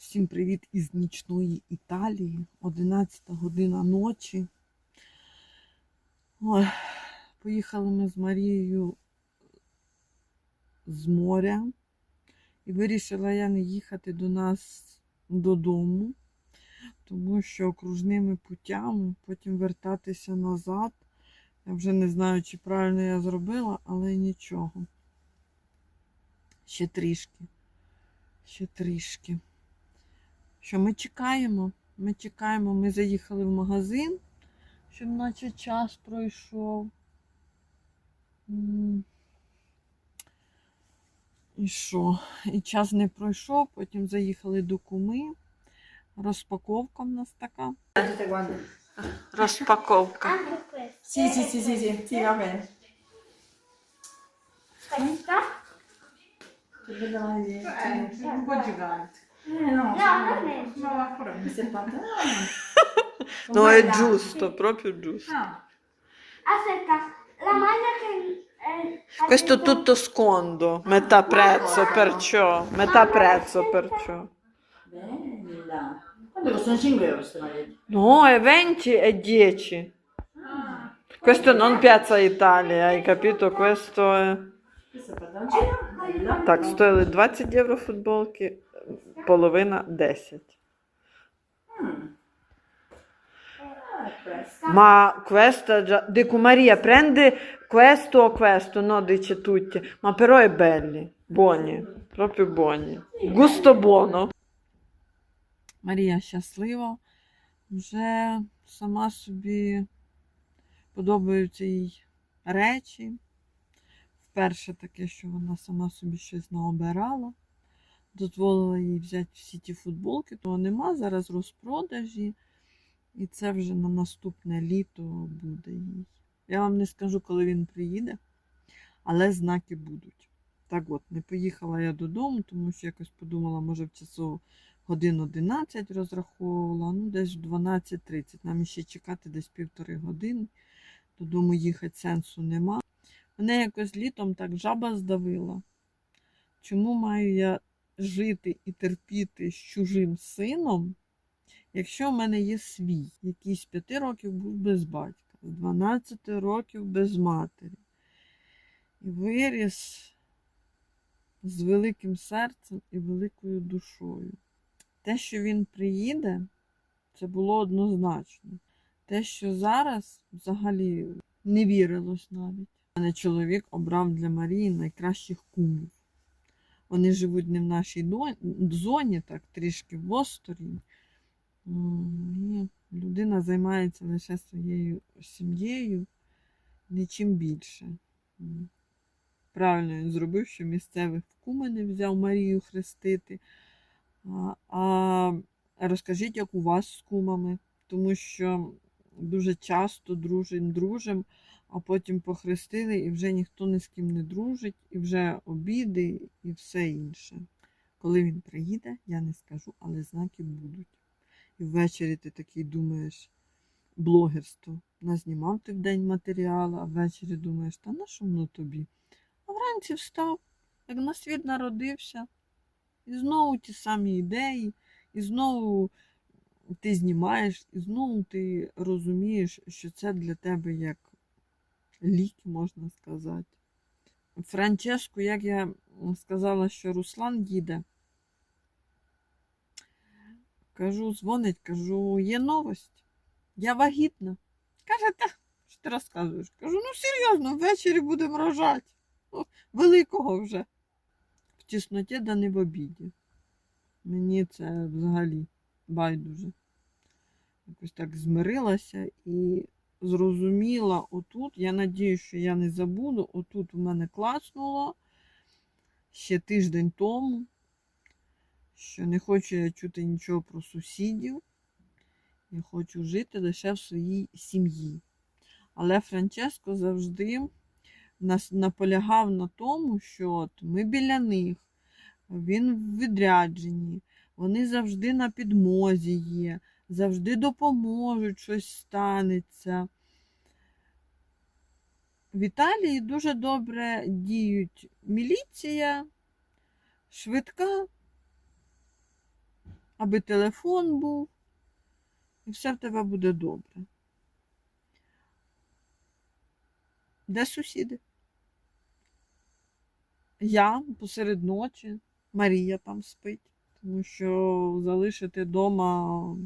Всім привіт із нічної Італії. 11 година ночі. Ой, поїхали ми з Марією з моря. І вирішила я не їхати до нас додому, тому що окружними путями потім вертатися назад. Я вже не знаю, чи правильно я зробила, але нічого. Ще трішки. Ще трішки. Що ми чекаємо? Ми чекаємо, ми заїхали в магазин, щоб наче час пройшов. І що? І час не пройшов, потім заїхали до куми. Розпаковка в нас така. Розпаковка. Questo. Sì, sì, sì, sì, sì, sì, va bene. Aspetta. Che bella maglietta. un po' gigante. Eh no, No, non è. Ma va ancora questi pantaloni. Ну, è giusto, proprio giusto. Ah, Aspetta, la maglia che è... Questo tutto scondo, metà prezzo, perciò, metà prezzo, perciò. bella. Quanto costano 5 euro queste magliette? No, è 20 e 10. Ah, Questo non Piazza Italia, hai capito? Questo è... questo è il pantaloncino. Bello. Так, стоїли 20 євро футболки, половина 10. Mm. Ah, questo. Ma questa già... Dico Maria, prendi questo o questo? No, dice tutti. Ma però è belli, buoni, proprio buoni. Gusto buono. Марія щаслива, вже сама собі подобаються їй речі. Вперше таке, що вона сама собі щось наобирала. Дозволила їй взяти всі ті футболки, того нема, зараз розпродажі. І це вже на наступне літо буде їй. Я вам не скажу, коли він приїде, але знаки будуть. Так от, не поїхала я додому, тому що якось подумала, може в часу годин 11 розраховувала, ну десь в 12.30. Нам ще чекати десь півтори години. Додому їхати сенсу нема. Мене якось літом так жаба здавила. Чому маю я жити і терпіти з чужим сином, якщо в мене є свій, який з 5 років був без батька, з 12 років без матері. І виріс з великим серцем і великою душою. Те, що він приїде, це було однозначно. Те, що зараз взагалі не вірилось навіть. Мене чоловік обрав для Марії найкращих кумів. Вони живуть не в нашій зоні, так трішки в осторонь. І людина займається лише своєю сім'єю, нічим більше. Правильно він зробив, що місцевих в куми не взяв Марію хрестити. А, а розкажіть, як у вас з кумами, тому що дуже часто дружим, дружим, а потім похрестили, і вже ніхто ні з ким не дружить, і вже обіди і все інше. Коли він приїде, я не скажу, але знаки будуть. І ввечері ти такий думаєш, блогерство. Назнімав ти в день матеріалу, а ввечері думаєш, та на що воно тобі? А вранці встав, як на світ народився. І знову ті самі ідеї, і знову ти знімаєш, і знову ти розумієш, що це для тебе як лік, можна сказати. Франческу, як я сказала, що Руслан їде, кажу, дзвонить, кажу, є новость. Я вагітна. Каже, та що ти розказуєш? Кажу, ну серйозно, ввечері будемо рожати. О, Великого вже. В тісноті да не в обіді. Мені це взагалі байдуже. Якось так змирилася і зрозуміла отут. Я надію, що я не забуду. Отут у мене клацнуло ще тиждень тому, що не хочу я чути нічого про сусідів. Я хочу жити лише в своїй сім'ї. Але Франческо завжди нас наполягав на тому, що от ми біля них, він в відрядженні, вони завжди на підмозі є, завжди допоможуть, щось станеться. В Італії дуже добре діють міліція, швидка, аби телефон був, і все в тебе буде добре. Де сусіди? Я посеред ночі, Марія там спить, тому що залишити вдома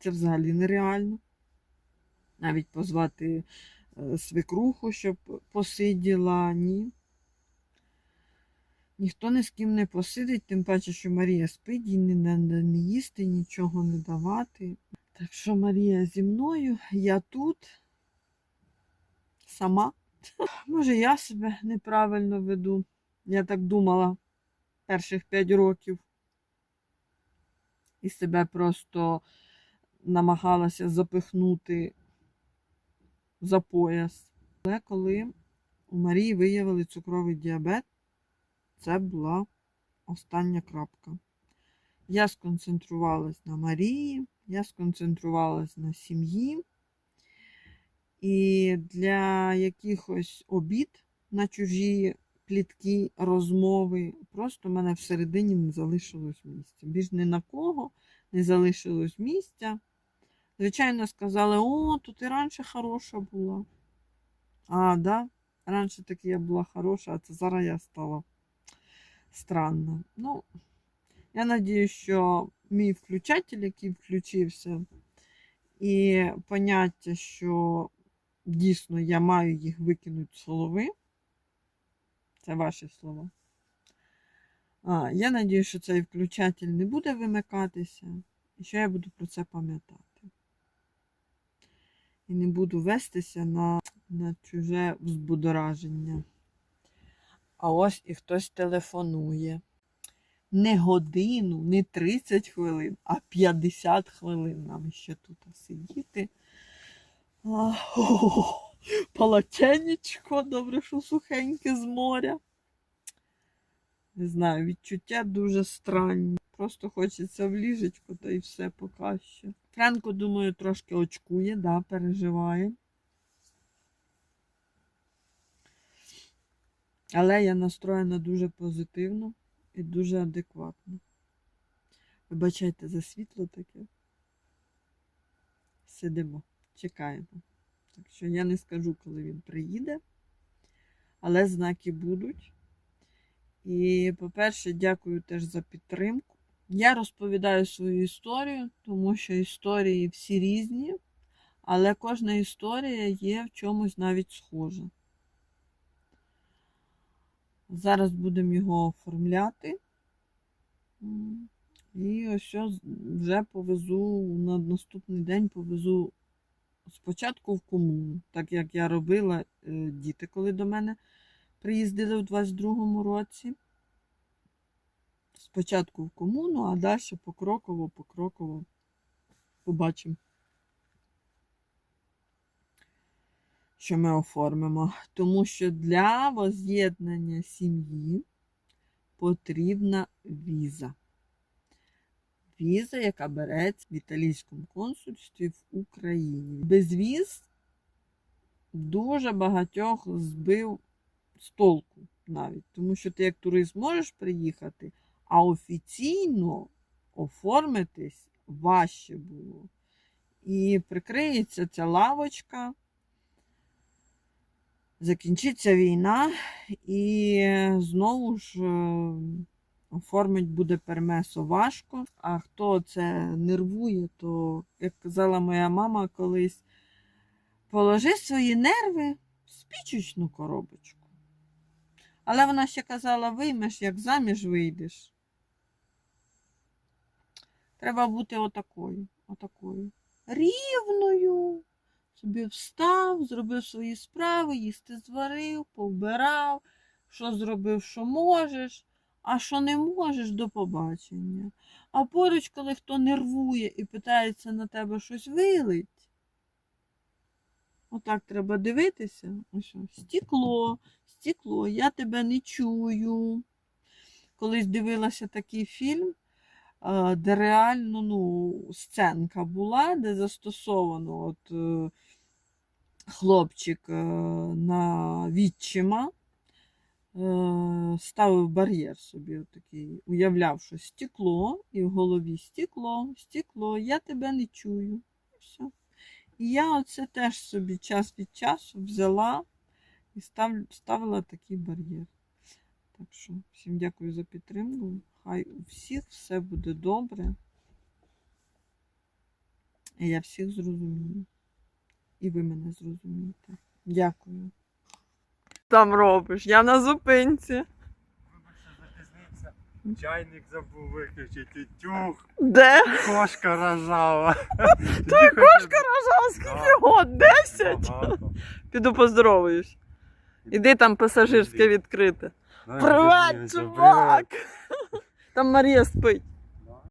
це взагалі нереально. Навіть позвати е, свекруху, щоб посиділа, ні. Ніхто ні з ким не посидить, тим паче, що Марія спить, їй не треба не їсти, нічого не давати. Так що Марія зі мною, я тут сама. Може, я себе неправильно веду. Я так думала перших п'ять років. І себе просто намагалася запихнути за пояс. Але коли у Марії виявили цукровий діабет, це була остання крапка. Я сконцентрувалась на Марії, я сконцентрувалась на сім'ї. І для якихось обід на чужі плітки, розмови, просто в мене всередині не залишилось місця. Більш ні на кого не залишилось місця. Звичайно, сказали, о, то ти раніше хороша була. А, да, раніше таки я була хороша, а це зараз я стала странна. Ну, я надію, що мій включатель, який включився, і поняття, що дійсно я маю їх викинути з голови. Це ваші слова. А, я надію, що цей включатель не буде вимикатися, і що я буду про це пам'ятати. І не буду вестися на, на чуже взбудораження. А ось і хтось телефонує. Не годину, не 30 хвилин, а 50 хвилин нам ще тут сидіти. А, о, полотенечко, добре, що сухеньке з моря. Не знаю, відчуття дуже странні. Просто хочеться в ліжечко, та й все поки що. Френко, думаю, трошки очкує, да, переживає. Але я настроєна дуже позитивно і дуже адекватно. Вибачайте за світло таке. Сидимо, чекаємо. Так що я не скажу, коли він приїде, але знаки будуть. І, по-перше, дякую теж за підтримку. Я розповідаю свою історію, тому що історії всі різні, але кожна історія є в чомусь навіть схожа. Зараз будемо його оформляти. І ось вже повезу на наступний день повезу спочатку в комуну, так як я робила е, діти, коли до мене приїздили у 22-му році. Спочатку в комуну, а далі покроково, покроково побачимо, що ми оформимо. Тому що для воз'єднання сім'ї потрібна віза. Віза, яка береться в італійському консульстві в Україні. Без віз дуже багатьох збив з толку навіть. Тому що ти як турист можеш приїхати, а офіційно оформитись важче було. І прикриється ця лавочка, закінчиться війна, і знову ж е, оформить буде пермесо важко. А хто це нервує, то, як казала моя мама колись, положи свої нерви в спічечну коробочку. Але вона ще казала, виймеш, як заміж вийдеш. Треба бути отакою, отакою. Рівною. Собі встав, зробив свої справи, їсти зварив, повбирав, що зробив, що можеш, а що не можеш, до побачення. А поруч, коли хто нервує і питається на тебе щось вилить, отак треба дивитися. Ось, стекло, стекло, я тебе не чую. Колись дивилася такий фільм, де реально ну, сценка була, де застосовано от, е, хлопчик е, на відчима е, ставив бар'єр собі отакий, уявляв, що стекло, і в голові стекло, стекло, я тебе не чую. І все. І я оце теж собі час від часу взяла і став, ставила такий бар'єр. Так що всім дякую за підтримку. Хай у всіх все буде добре. І я всіх зрозумію. І ви мене зрозумієте. Дякую. Там робиш, я на зупинці. Вибачте, запізнився. Чайник забув виключити. Тюх, Де? кошка рожала. Ти кошка рожала скільки год? Десять? Піду поздороваюсь. Іди там пасажирське відкрите. Привет, чувак! Там Марія спить.